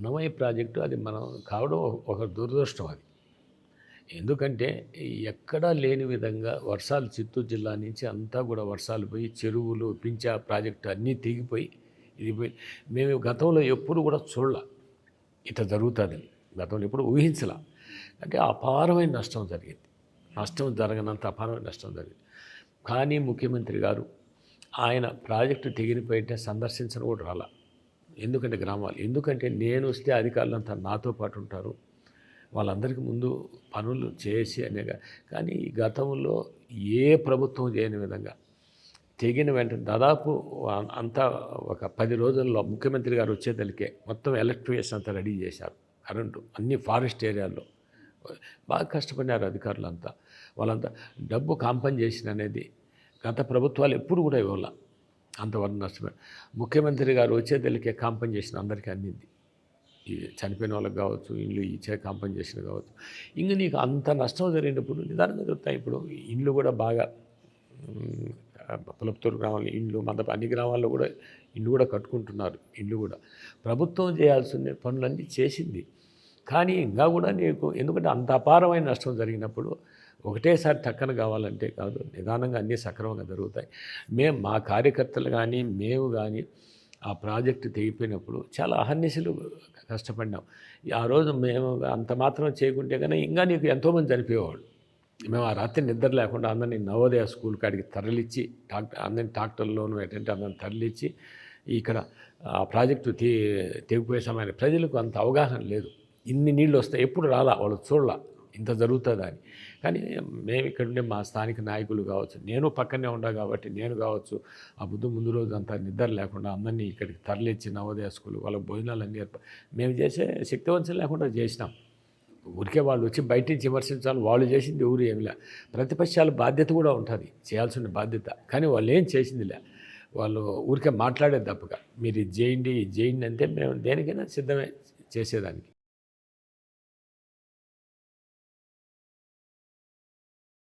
Annamayya project అది మనం కావడం ఒక- దురదృష్టం అది. ఎందుకంటే ఎక్కడా లేని విధంగా వర్షాలు చిత్తూరు జిల్లా నుంచి అంతా కూడా వర్షాలు పోయి చెరువులు పించా ప్రాజెక్టు అన్నీ తెగిపోయి ఇది పోయి మేము గతంలో ఎప్పుడు కూడా చూడాల. ఇట్లా జరుగుతుందని గతంలో ఎప్పుడు ఊహించలా. అంటే అపారమైన నష్టం జరిగింది. నష్టం జరగనంత అపారమైన నష్టం జరిగింది. కానీ ముఖ్యమంత్రి గారు ఆయన ప్రాజెక్టు తెగిరిపోయింటే సందర్శించడం కూడా రాలా. ఎందుకంటే గ్రామాలు. ఎందుకంటే నేను వస్తే అధికారులంతా నాతో పాటు ఉంటారు. వాళ్ళందరికీ ముందు పనులు చేసి అనేగా కానీ ఈ గతంలో ఏ ప్రభుత్వం చేయని విధంగా తెగిన వెంటనే దాదాపు అంతా ఒక పది రోజుల్లో ముఖ్యమంత్రి గారు వచ్చేదలికే మొత్తం ఎలక్ట్రిఫికేషన్ అంతా రెడీ చేశారు. కరెంటు అన్ని ఫారెస్ట్ ఏరియాల్లో. బాగా కష్టపడినారు అధికారులంతా. వాళ్ళంతా డబ్బు కాంపన్ చేసిన అనేది గత ప్రభుత్వాలు ఎప్పుడు కూడా ఇవ్వాల. అంతవరకు నష్టమే. ముఖ్యమంత్రి గారు వచ్చేదలికే కాంపన్సేషన్ అందరికీ అందింది. ఈ చనిపోయిన వాళ్ళకి కావచ్చు ఇల్లు ఇచ్చే కాంపన్సేషన్ కావచ్చు. ఇంకా నీకు అంత నష్టం జరిగినప్పుడు నిదానంగా దొరుకుతాయి ఇప్పుడు ఇండ్లు కూడా బాగా పులపుతూరు గ్రామాల్లో ఇండ్లు మద అన్ని గ్రామాల్లో కూడా ఇండ్లు కూడా కట్టుకుంటున్నారు. ఇండ్లు కూడా ప్రభుత్వం చేయాల్సిన పనులన్నీ చేసింది. కానీ ఇంకా కూడా నీకు ఎందుకంటే అంత అపారమైన నష్టం జరిగినప్పుడు ఒకటేసారి టక్కన కావాలంటే కాదు నిదానంగా అన్నీ సక్రమంగా జరుగుతాయి. మేము మా కార్యకర్తలు కానీ మేము కానీ ఆ ప్రాజెక్టు తెగిపోయినప్పుడు చాలా అహర్నిశలు కష్టపడినాం. ఆ రోజు మేము అంత మాత్రం చేయకుంటే కానీ ఇంకా నీకు ఎంతోమంది చనిపోయేవాళ్ళు. మేము ఆ రాత్రి నిద్ర లేకుండా అందరినీ నవోదయ స్కూల్ కాడికి తరలిచ్చి డాక్టర్ అందరిని డాక్టర్లోను ఏంటంటే అందరిని తరలిచ్చి ఇక్కడ ఆ ప్రాజెక్టు తే తెగిపోయే సమయాన్ని ప్రజలకు అంత అవగాహన లేదు. ఇన్ని నీళ్ళు వస్తాయి ఎప్పుడు రాలా? వాళ్ళు చూడలా. ఇంత జరుగుతుందా అని. కానీ మేము ఇక్కడ ఉండే మా స్థానిక నాయకులు కావచ్చు నేను పక్కనే ఉండా కాబట్టి నేను కావచ్చు ఆ బుద్ధు ముందు రోజు అంతా నిద్ర లేకుండా అందరినీ ఇక్కడికి తరలిచ్చి నవోదయ స్కూల్ వాళ్ళకి భోజనాలు అన్నీ ఏర్ప మేము చేసే శక్తివంచం లేకుండా చేసినాం. ఊరికే వాళ్ళు వచ్చి బయట నుంచి విమర్శించాలి వాళ్ళు చేసింది ఊరు ఏమిలే ప్రతిపక్షాల బాధ్యత కూడా ఉంటుంది చేయాల్సిన బాధ్యత. కానీ వాళ్ళు ఏం చేసిందిలే వాళ్ళు ఊరికే మాట్లాడేది తప్పక. మీరు ఇది చేయండి ఇది చేయండి అంటే మేము దేనికైనా సిద్ధమే చేసేదానికి.